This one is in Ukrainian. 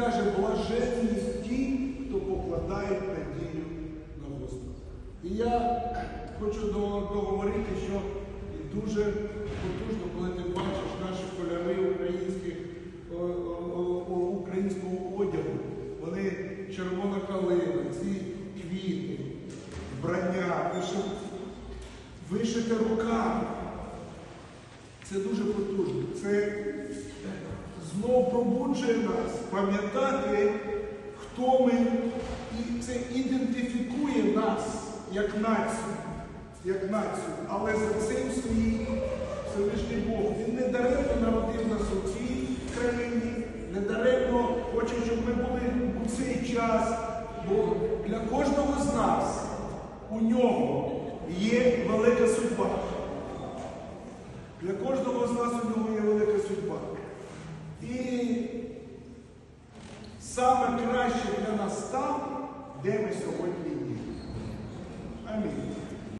каже, блаженні ті, хто покладає надію на Господа. І я хочу договорити, що дуже потужно, коли ти бачиш наші кольори українських, українського одягу, вони червона калина, ці квіти, брання, вишита рука. Це дуже це знов пробуджує нас пам'ятати, хто ми, і це ідентифікує нас як націю, як націю. Але за цим стоїть Всевишній Бог. Він не даремно народив нас у цій країні, не даремно хоче, щоб ми були у цей час. Бо для кожного з нас у нього є велика судьба. Для кожного з нас у нього є велика судьба. І саме краще для нас там, де ми сьогодні є.